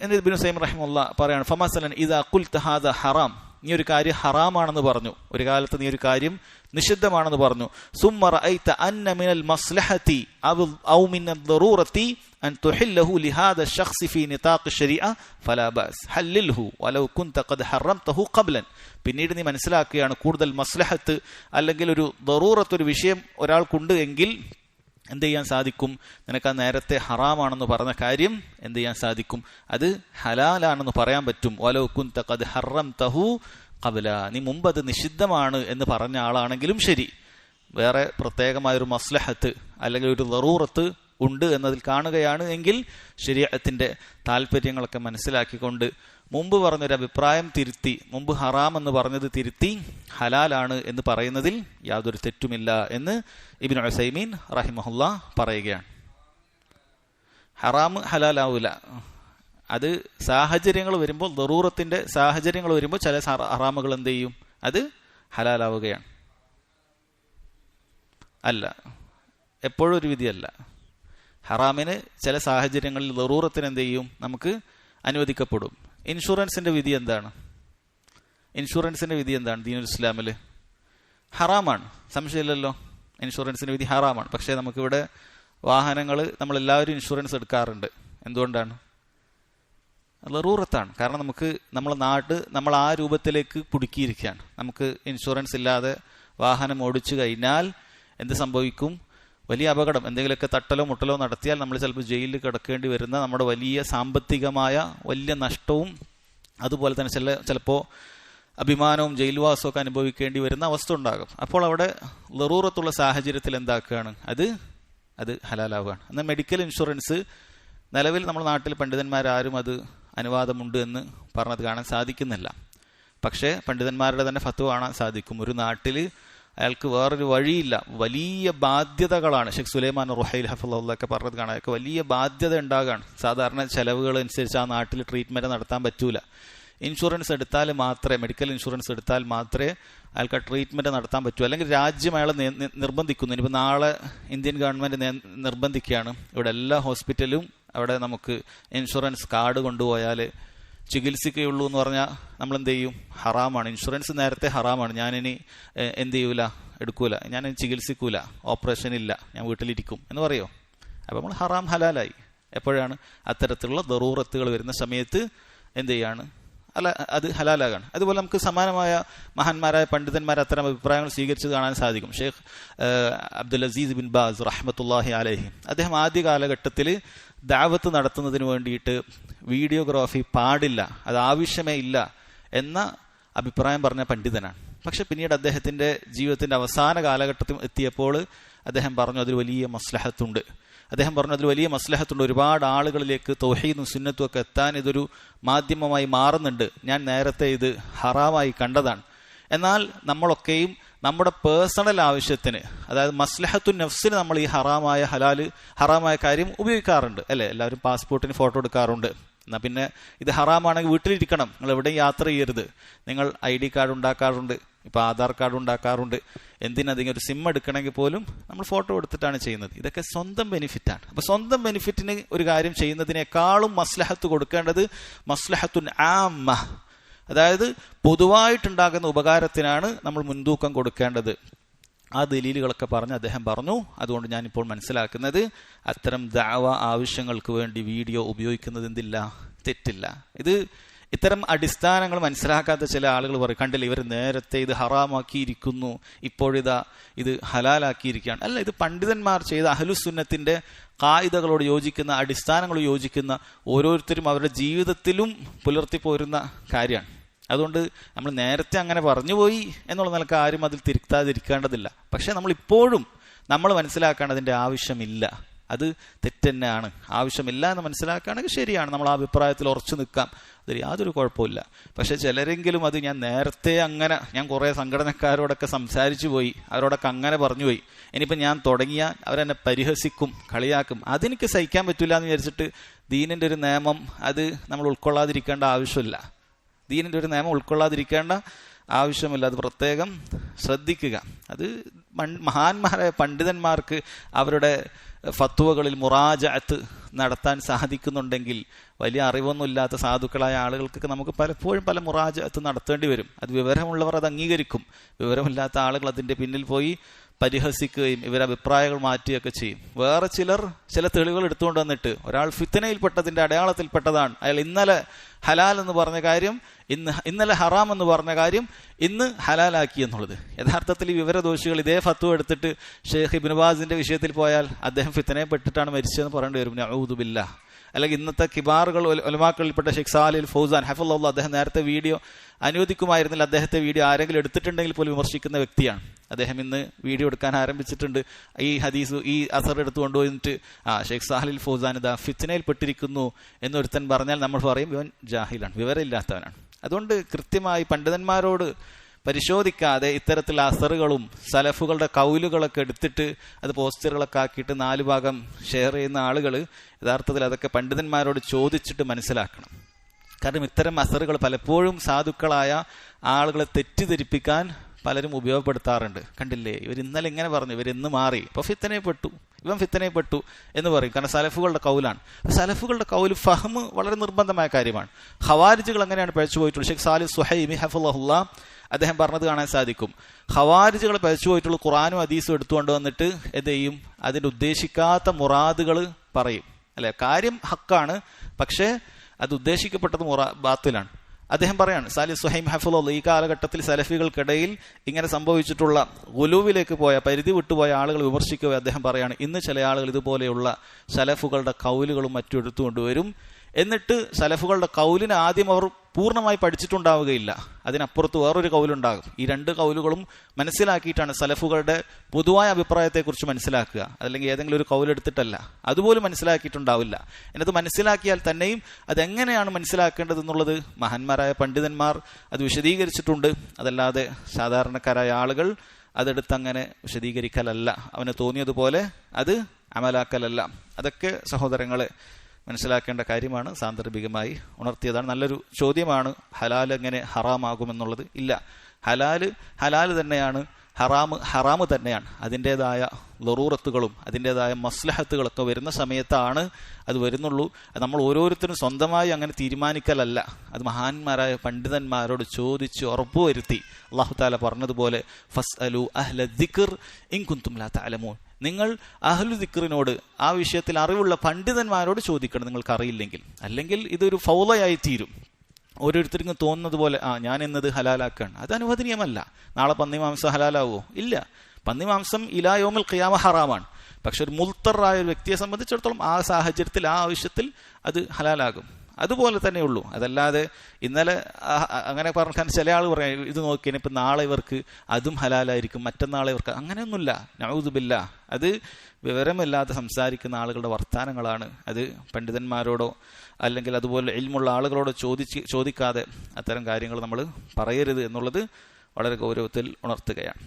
എന്നിട്ട് ബിനു സൈം റഹ്മുള്ള പറയാണ് ഫമാസലൻ ഇതാ കുൽ തഹാദ ഹറാം. നീ ഒരു കാര്യം ഹറാമാണെന്ന് പറഞ്ഞു. ഒരു കാലത്ത് നീ ഒരു കാര്യം നിഷിദ്ധമാണെന്ന് പറഞ്ഞു. സുമ്മർ ഐത അന്ന മിനൽ മസ്ലഹത്തി ഔ മിനൽ ദറൂറത്തി അൻ തുഹില്ലഹു ലിഹാദ ശഖ്സി ഫീ നിതാഖ് ശരീഅ ഫലാ ബാസ്. ഹല്ലിൽഹു വലൗ കുന്ത ഖദ് ഹറംതഹു ഖബ്ലൻ. പിന്നീട് നീ മനസ്സിലാക്കുകയാണ് കൂടുതൽ മസ്ലഹത്ത് അല്ലെങ്കിൽ ഒരു ദറൂറത്ത് ഒരു വിഷയം ഒരാൾക്കുണ്ട് എങ്കിൽ എന്ത് ചെയ്യാൻ സാധിക്കും? നിനക്ക് ആ നേരത്തെ ഹറാമാണെന്ന് പറഞ്ഞ കാര്യം എന്ത് ചെയ്യാൻ സാധിക്കും? അത് ഹലാലാണെന്ന് പറയാൻ പറ്റും. വലോ കുന്ത കത് ഹറം തഹു കബല നീ മുമ്പ് അത് നിഷിദ്ധമാണ് എന്ന് പറഞ്ഞ ആളാണെങ്കിലും ശരി. വേറെ പ്രത്യേകമായൊരു മസ്ലഹത്ത് അല്ലെങ്കിൽ ഒരു ലറൂറത്ത് ഉണ്ട് എന്നതിൽ കാണുകയാണ് എങ്കിൽ ശരീരത്തിന്റെ താല്പര്യങ്ങളൊക്കെ മനസ്സിലാക്കിക്കൊണ്ട് മുമ്പ് പറഞ്ഞൊരു അഭിപ്രായം തിരുത്തി മുമ്പ് ഹറാം എന്ന് പറഞ്ഞത് തിരുത്തി ഹലാലാണ് എന്ന് പറയുന്നതിൽ യാതൊരു തെറ്റുമില്ല എന്ന് ഇബിൻ ഉസൈമീൻ റഹിമഹുല്ല പറയുകയാണ്. ഹറാം ഹലാലാവൂല. അത് സാഹചര്യങ്ങൾ വരുമ്പോൾ ദറൂറത്തിന്റെ സാഹചര്യങ്ങൾ വരുമ്പോൾ ചില ഹറാമുകൾ എന്ത് ചെയ്യും? അത് ഹലാലാവുകയാണ്. അല്ല എപ്പോഴും ഒരു വിധിയല്ല. ഹറാമിന് ചില സാഹചര്യങ്ങളിൽ ദറൂറത്തിന് എന്ത് ചെയ്യും? നമുക്ക് അനുവദിക്കപ്പെടും. ഇൻഷുറൻസിന്റെ വിധി എന്താണ്? ഇൻഷുറൻസിന്റെ വിധി എന്താണ് ദീനുൽ ഇസ്ലാമിൽ ഹറാമാണ്. സംശയമില്ലല്ലോ? ഇൻഷുറൻസിന്റെ വിധി ഹറാമാണ്. പക്ഷേ നമുക്കിവിടെ വാഹനങ്ങൾ നമ്മളെല്ലാവരും ഇൻഷുറൻസ് എടുക്കാറുണ്ട്. എന്തുകൊണ്ടാണ്? റൂറത്താണ് കാരണം നമുക്ക് നമ്മളെ നാട് നമ്മൾ ആ രൂപത്തിലേക്ക് കുടുക്കിയിരിക്കുകയാണ് നമുക്ക് ഇൻഷുറൻസ് ഇല്ലാതെ വാഹനം ഓടിച്ചു കഴിഞ്ഞാൽ എന്ത് സംഭവിക്കും? വലിയ അപകടം. എന്തെങ്കിലുമൊക്കെ തട്ടലോ മുട്ടലോ നടത്തിയാൽ നമ്മൾ ചിലപ്പോൾ ജയിലിൽ കിടക്കേണ്ടി വരുന്ന നമ്മുടെ വലിയ സാമ്പത്തികമായ വലിയ നഷ്ടവും അതുപോലെ തന്നെ ചില ചിലപ്പോൾ അഭിമാനവും ജയിൽവാസവും ഒക്കെ അനുഭവിക്കേണ്ടി വരുന്ന അവസ്ഥ ഉണ്ടാകും. അപ്പോൾ അവിടെ ലറൂറത്തുള്ള സാഹചര്യത്തിൽ എന്താക്കുകയാണ്? അത് അത് ഹലാലാവുകയാണ്. എന്നാൽ മെഡിക്കൽ ഇൻഷുറൻസ് നിലവിൽ നമ്മുടെ നാട്ടിൽ പണ്ഡിതന്മാരാരും അത് അനുവാദമുണ്ട് എന്ന് പറഞ്ഞത് കാണാൻ സാധിക്കുന്നില്ല. പക്ഷേ പണ്ഡിതന്മാരുടെ തന്നെ ഫത്വ കാണാൻ സാധിക്കും. ഒരു നാട്ടിൽ അയാൾക്ക് വേറൊരു വഴിയില്ല. വലിയ ബാധ്യതകളാണ്. ഷെഖ് സുലൈമാൻ റുഹൈൽ ഹഫുള്ളൊക്കെ പറഞ്ഞത് കാണാൻ അയാൾക്ക് വലിയ ബാധ്യത ഉണ്ടാകാണ്. സാധാരണ ചെലവുകൾ അനുസരിച്ച് ആ നാട്ടിൽ ട്രീറ്റ്മെന്റ് നടത്താൻ പറ്റൂല. ഇൻഷുറൻസ് എടുത്താൽ മാത്രമേ മെഡിക്കൽ ഇൻഷുറൻസ് എടുത്താൽ മാത്രമേ അയാൾക്ക് ആ ട്രീറ്റ്മെന്റ് നടത്താൻ പറ്റൂ. അല്ലെങ്കിൽ രാജ്യം അയാളെ നിർബന്ധിക്കുന്നു. ഇനിയിപ്പോൾ നാളെ ഇന്ത്യൻ ഗവൺമെന്റ് നിർബന്ധിക്കുകയാണ്. ഇവിടെ എല്ലാ ഹോസ്പിറ്റലും അവിടെ നമുക്ക് ഇൻഷുറൻസ് കാർഡ് കൊണ്ടുപോയാൽ ചികിത്സിക്കുകയുള്ളൂ എന്ന് പറഞ്ഞാൽ നമ്മൾ എന്ത് ചെയ്യും? ഹറാമാണ്. ഇൻഷുറൻസ് നേരത്തെ ഹറാമാണ്. ഞാനിനി എന്ത് ചെയ്യൂല? എടുക്കൂല. ഞാൻ ചികിത്സിക്കൂല. ഓപ്പറേഷൻ ഇല്ല. ഞാൻ വീട്ടിലിരിക്കും. എന്ന് പറയോ? അപ്പോൾ നമ്മൾ ഹറാം ഹലാലായി. എപ്പോഴാണ്? അത്തരത്തിലുള്ള ദറൂറത്തുകൾ വരുന്ന സമയത്ത് എന്ത് ചെയ്യാണ്? അല്ല അത് ഹലാലാകാണ്. അതുപോലെ നമുക്ക് സമാനമായ മഹാന്മാരായ പണ്ഡിതന്മാർ അത്തരം അഭിപ്രായങ്ങൾ സ്വീകരിച്ചത് കാണാൻ സാധിക്കും. Sheikh Abdul Aziz bin Baz റഹ്മത്തുല്ലാഹി അലഹി. അദ്ദേഹം ആദ്യ കാലഘട്ടത്തിൽ ദാവത്ത് നടത്തുന്നതിന് വേണ്ടിയിട്ട് വീഡിയോഗ്രാഫി പാടില്ല അത് ആവശ്യമേ ഇല്ല എന്ന അഭിപ്രായം പറഞ്ഞ പണ്ഡിതനാണ്. പക്ഷെ പിന്നീട് അദ്ദേഹത്തിന്റെ ജീവിതത്തിന്റെ അവസാന കാലഘട്ടത്തിൽ എത്തിയപ്പോൾ അദ്ദേഹം പറഞ്ഞു അതിൽ വലിയ മസ്ലഹത്തുണ്ട്. അദ്ദേഹം പറഞ്ഞു അതിൽ വലിയ മസ്ലഹത്തുണ്ട്. ഒരുപാട് ആളുകളിലേക്ക് തൊഹീദും സുന്നത്തും ഒക്കെ എത്താൻ ഇതൊരു മാധ്യമമായി മാറുന്നുണ്ട്. ഞാൻ നേരത്തെ ഇത് ഹറാമായി കണ്ടതാണ്. എന്നാൽ നമ്മളൊക്കെയും നമ്മുടെ പേഴ്സണൽ ആവശ്യത്തിന് അതായത് മസ്ലഹത്തു നഫ്സിന് നമ്മൾ ഈ ഹറാമായ ഹലാൽ ഹറാമായ കാര്യം ഉപയോഗിക്കാറുണ്ട്. അല്ലെ? എല്ലാവരും പാസ്പോർട്ടിന് ഫോട്ടോ എടുക്കാറുണ്ട്. എന്നാ പിന്നെ ഇത് ഹറാമാണെങ്കിൽ വീട്ടിലിരിക്കണം. നിങ്ങൾ എവിടെയും യാത്ര ചെയ്യരുത്. നിങ്ങൾ ഐ ഡി കാർഡ് ഉണ്ടാക്കാറുണ്ട്. ഇപ്പൊ ആധാർ കാർഡ് ഉണ്ടാക്കാറുണ്ട്. എന്തിനധികം ഒരു സിം എടുക്കണമെങ്കിൽ പോലും നമ്മൾ ഫോട്ടോ എടുത്തിട്ടാണ് ചെയ്യുന്നത്. ഇതൊക്കെ സ്വന്തം ബെനിഫിറ്റാണ് അപ്പൊ സ്വന്തം ബെനിഫിറ്റിന് ഒരു കാര്യം ചെയ്യുന്നതിനേക്കാളും മസ്ലഹത്ത് കൊടുക്കേണ്ടത് മസ്ലഹത്തുൻ ആമ്മ. അതായത് പൊതുവായിട്ടുണ്ടാകുന്ന ഉപകാരത്തിനാണ് നമ്മൾ മുൻതൂക്കം കൊടുക്കേണ്ടത്. ആ ദലീലുകളൊക്കെ പറഞ്ഞ് അദ്ദേഹം പറഞ്ഞു. അതുകൊണ്ട് ഞാനിപ്പോൾ മനസ്സിലാക്കുന്നത് അത്തരം ദാവ ആവശ്യങ്ങൾക്ക് വേണ്ടി വീഡിയോ ഉപയോഗിക്കുന്നത് എന്തില്ല? തെറ്റില്ല. ഇത് ഇത്തരം അടിസ്ഥാനങ്ങൾ മനസ്സിലാക്കാത്ത ചില ആളുകൾ പറയും കണ്ടില്ല ഇവർ നേരത്തെ ഇത് ഹറാമാക്കിയിരിക്കുന്നു. ഇപ്പോഴിതാ ഇത് ഹലാലാക്കിയിരിക്കുകയാണ്. അല്ല ഇത് പണ്ഡിതന്മാർ ചെയ്ത അഹലുസുന്നത്തിന്റെ കായികകളോട് യോജിക്കുന്ന അടിസ്ഥാനങ്ങളോട് യോജിക്കുന്ന ഓരോരുത്തരും അവരുടെ ജീവിതത്തിലും പുലർത്തിപ്പോരുന്ന കാര്യമാണ്. അതുകൊണ്ട് നമ്മൾ നേരത്തെ അങ്ങനെ പറഞ്ഞു പോയി എന്നുള്ള നിലയ്ക്ക് ആരും അതിൽ തിരുത്താതിരിക്കേണ്ടതില്ല. പക്ഷെ നമ്മൾ ഇപ്പോഴും നമ്മൾ മനസ്സിലാക്കേണ്ടതിന്റെ ആവശ്യമില്ല. അത് തെറ്റന്നെയാണ് ആവശ്യമില്ല എന്ന് മനസ്സിലാക്കുകയാണെങ്കിൽ ശരിയാണ്. നമ്മൾ ആ അഭിപ്രായത്തിൽ ഉറച്ചു നിൽക്കാം. അതിൽ യാതൊരു കുഴപ്പമില്ല പക്ഷെ ചിലരെങ്കിലും അത് ഞാൻ നേരത്തെ അങ്ങനെ ഞാൻ കുറേ സംഘടനക്കാരോടൊക്കെ സംസാരിച്ചു പോയി അവരോടൊക്കെ അങ്ങനെ പറഞ്ഞു പോയി. ഇനിയിപ്പോൾ ഞാൻ തുടങ്ങിയാൽ അവരെന്നെ പരിഹസിക്കും കളിയാക്കും. അതെനിക്ക് സഹിക്കാൻ പറ്റില്ല എന്ന് വിചാരിച്ചിട്ട് ദീനിന്റെ ഒരു നിയമം അത് നമ്മൾ ഉൾക്കൊള്ളാതിരിക്കേണ്ട ആവശ്യമില്ല. ദീനിന്റെ ഒരു നിയമം ഉൾക്കൊള്ളാതിരിക്കേണ്ട ആവശ്യമില്ല. അത് പ്രത്യേകം ശ്രദ്ധിക്കുക. അത് മഹാന്മാരായ പണ്ഡിതന്മാർക്ക് അവരുടെ ഫത്വകളിൽ മുറാജഅത്ത് നടത്താൻ സാധിക്കുന്നുണ്ടെങ്കിൽ വലിയ അറിവൊന്നുമില്ലാത്ത സാധുക്കളായ ആളുകൾക്കൊക്കെ നമുക്ക് പലപ്പോഴും പല മുറാജഅത്ത് നടത്തേണ്ടി വരും. അത് വിവരമുള്ളവർ അത് അംഗീകരിക്കും. വിവരമില്ലാത്ത ആളുകൾ അതിന്റെ പിന്നിൽ പോയി പരിഹസിക്കുകയും ഇവർ അഭിപ്രായങ്ങൾ മാറ്റുകയൊക്കെ ചെയ്യും. വേറെ ചിലർ ചില തെളിവുകൾ എടുത്തുകൊണ്ട് വന്നിട്ട് ഒരാൾ ഫിത്തനയിൽപ്പെട്ടതിന്റെ അടയാളത്തിൽപ്പെട്ടതാണ്. അയാൾ ഇന്നലെ ഹലാൽ എന്ന് പറഞ്ഞ കാര്യം ഇന്ന് ഇന്നലെ ഹറാം എന്ന് പറഞ്ഞ കാര്യം ഇന്ന് ഹലാലാക്കി എന്നുള്ളത്. യഥാർത്ഥത്തിൽ ഈ വിവരദോഷികൾ ഇതേ ഫത്വ എടുത്തിട്ട് ഷെയ്ഖ് ഇബിൻബാസിന്റെ വിഷയത്തിൽ പോയാൽ അദ്ദേഹം ഫിത്തനയെപ്പെട്ടിട്ടാണ് മരിച്ചതെന്ന് പറയേണ്ടി വരും. ഔദുബില്ല അല്ലെങ്കിൽ ഇന്നത്തെ കിബാറുകൾ ഒലമാക്കളിൽപ്പെട്ട ഷെയ്ഖ് സാലിൽ ഫൗസാൻ ഹഫുള്ള അദ്ദേഹം നേരത്തെ വീഡിയോ അനുവദിക്കുമായിരുന്നില്ല. അദ്ദേഹത്തെ വീഡിയോ ആരെങ്കിലും എടുത്തിട്ടുണ്ടെങ്കിൽ പോലും വിമർശിക്കുന്ന വ്യക്തിയാണ്. അദ്ദേഹം ഇന്ന് വീഡിയോ എടുക്കാൻ ആരംഭിച്ചിട്ടുണ്ട്. ഈ ഹദീസ് ഈ അസർ എടുത്തു കൊണ്ടുപോയിട്ട് ആ ഷെയ്ഖ് സാഹലിൽ ഫൗസാൻ ഇതാ ഫിത്തനയിൽപ്പെട്ടിരിക്കുന്നു എന്നൊരുത്തൻ പറഞ്ഞാൽ നമ്മൾ പറയും ഇവൻ ജാഹിലാണ് വിവരമില്ലാത്തവനാണ്. അതുകൊണ്ട് കൃത്യമായി പണ്ഡിതന്മാരോട് പരിശോധിക്കാതെ ഇത്തരത്തിൽ അസറുകളും സലഫുകളുടെ കൗലുകളൊക്കെ എടുത്തിട്ട് അത് പോസ്റ്ററുകളൊക്കെ ആക്കിയിട്ട് നാലു ഭാഗം ഷെയർ ചെയ്യുന്ന ആളുകൾ യഥാർത്ഥത്തിൽ അതൊക്കെ പണ്ഡിതന്മാരോട് ചോദിച്ചിട്ട് മനസ്സിലാക്കണം. കാരണം ഇത്തരം അസറുകൾ പലപ്പോഴും സാധുക്കളായ ആളുകളെ തെറ്റിദ്ധരിപ്പിക്കാൻ പലരും ഉപയോഗപ്പെടുത്താറുണ്ട്. കണ്ടില്ലേ? ഇവർ ഇന്നലെ ഇങ്ങനെ പറഞ്ഞു ഇവർ ഇന്ന് മാറി. ഇപ്പൊ ഫിത്തനയപ്പെട്ടു. ഇവൻ ഫിത്തനയപ്പെട്ടു എന്ന് പറയും. കാരണം സലഫുകളുടെ കൗലാണ്. സലഫുകളുടെ കൗൽ ഫഹ്മ് വളരെ നിർബന്ധമായ കാര്യമാണ്. ഹവാരിജുകൾ അങ്ങനെയാണ് പഴച്ചു പോയിട്ടുള്ളത്? ഷെയ്ഖ് സാലിഹ് സുഹൈമി ഹഫുല്ല അദ്ദേഹം പറഞ്ഞത് കാണാൻ സാധിക്കും. ഹവാരിജുകൾ പഴച്ചു പോയിട്ടുള്ള ഖുറാനും അദീസും എടുത്തുകൊണ്ട് വന്നിട്ട് എന്ത് ചെയ്യും? അതിന്റെ ഉദ്ദേശിക്കാത്ത മുറാദുകൾ പറയും. അല്ലെ? കാര്യം ഹക്കാണ്. പക്ഷേ അത് ഉദ്ദേശിക്കപ്പെട്ടത് മുറാ ബാത്തിലാണ്. അദ്ദേഹം പറയാണ് സാലി സുഹൈം ഹഫുലോ ഈ കാലഘട്ടത്തിൽ സലഫികൾക്കിടയിൽ ഇങ്ങനെ സംഭവിച്ചിട്ടുള്ള ഗുലുവിലേക്ക് പോയ പരിധി വിട്ടുപോയ ആളുകൾ വിമർശിക്കുക അദ്ദേഹം പറയാണ് ഇന്ന് ചില ആളുകൾ ഇതുപോലെയുള്ള സലഫുകളുടെ കൗലുകളും മറ്റും എടുത്തുകൊണ്ടുവരും എന്നിട്ട് സലഫുകളുടെ കൗലിന് ആദ്യം അവർ പൂർണമായി പഠിച്ചിട്ടുണ്ടാവുകയില്ല. അതിനപ്പുറത്ത് വേറൊരു കൗലുണ്ടാകും. ഈ രണ്ട് കൗലുകളും മനസ്സിലാക്കിയിട്ടാണ് സലഫുകളുടെ പൊതുവായ അഭിപ്രായത്തെക്കുറിച്ച് മനസ്സിലാക്കുക. അല്ലെങ്കിൽ ഏതെങ്കിലും ഒരു കൗലെടുത്തിട്ടല്ല അതുപോലും മനസ്സിലാക്കിയിട്ടുണ്ടാവില്ല. എന്നത് മനസ്സിലാക്കിയാൽ തന്നെയും അതെങ്ങനെയാണ് മനസ്സിലാക്കേണ്ടത് എന്നുള്ളത് മഹാന്മാരായ പണ്ഡിതന്മാർ അത് വിശദീകരിച്ചിട്ടുണ്ട്. അതല്ലാതെ സാധാരണക്കാരായ ആളുകൾ അതെടുത്ത് അങ്ങനെ വിശദീകരിക്കലല്ല. അവന് തോന്നിയതുപോലെ അത് അമലാക്കലല്ല. അതൊക്കെ സഹോദരങ്ങളെ മനസ്സിലാക്കേണ്ട കാര്യമാണ്. സാന്ദർഭികമായി ഉണർത്തിയതാണ്. നല്ലൊരു ചോദ്യമാണ്. ഹലാൽ എങ്ങനെ ഹറാമാകുമെന്നുള്ളത്? ഇല്ല. ഹലാൽ ഹലാൽ തന്നെയാണ് ഹറാമ് ഹറാമ് തന്നെയാണ്. അതിന്റെതായ ലറൂറത്തുകളും അതിന്റെതായ മസ്ലഹത്തുകളൊക്കെ വരുന്ന സമയത്താണ് അത് വരുന്നുള്ളൂ. നമ്മൾ ഓരോരുത്തരും സ്വന്തമായി അങ്ങനെ തീരുമാനിക്കലല്ല. അത് മഹാന്മാരായ പണ്ഡിതന്മാരോട് ചോദിച്ച് ഉറപ്പുവരുത്തി. അള്ളാഹു താല പറഞ്ഞതുപോലെ ഫസ് അലു അഹ്ല ദിഖിർ ഇൻകുന്തും ലാ തലമോൻ നിങ്ങൾ അഹ്ലു ദിക്റിനോട് ആ വിഷയത്തിൽ അറിവുള്ള പണ്ഡിതന്മാരോട് ചോദിക്കണം നിങ്ങൾക്ക് അറിയില്ലെങ്കിൽ അല്ലെങ്കിൽ ഇതൊരു ഫൗലയായി തീരും. ഓരോരുത്തർക്കും തോന്നുന്നത് പോലെ ആ ഞാൻ എന്നത് ഹലാലാക്കാണ്. അത് അനുവദനീയമല്ല. നാളെ പന്നി മാംസം ഹലാലാവോ? ഇല്ല. പന്നി മാംസം ഇലായോമൽ ഖിയാമ ഹറാമാണ്. പക്ഷെ ഒരു മുൽത്തറായ ഒരു വ്യക്തിയെ സംബന്ധിച്ചിടത്തോളം ആ സാഹചര്യത്തിൽ ആ ആവശ്യത്തിൽ അത് ഹലാലാകും. അതുപോലെ തന്നെ ഉള്ളൂ. അതല്ലാതെ ഇന്നലെ അങ്ങനെ പറഞ്ഞാൽ ചില ആൾ പറയാം ഇത് നോക്കിയാൽ ഇപ്പം നാളെ ഇവർക്ക് അതും ഹലാലായിരിക്കും മറ്റന്നാളെ ഇവർക്ക് അങ്ങനെയൊന്നുമില്ല. നൗദുബില്ല. അത് വിവരമില്ലാതെ സംസാരിക്കുന്ന ആളുകളുടെ വർത്തമാനങ്ങളാണ് അത് പണ്ഡിതന്മാരോടോ അല്ലെങ്കിൽ അതുപോലെ ഇൽമുള്ള ആളുകളോട് ചോദിച്ച് ചോദിക്കാതെ അത്തരം കാര്യങ്ങൾ നമ്മൾ പറയരുത് എന്നുള്ളത് വളരെ ഗൗരവത്തിൽ ഉണർത്തുകയാണ്.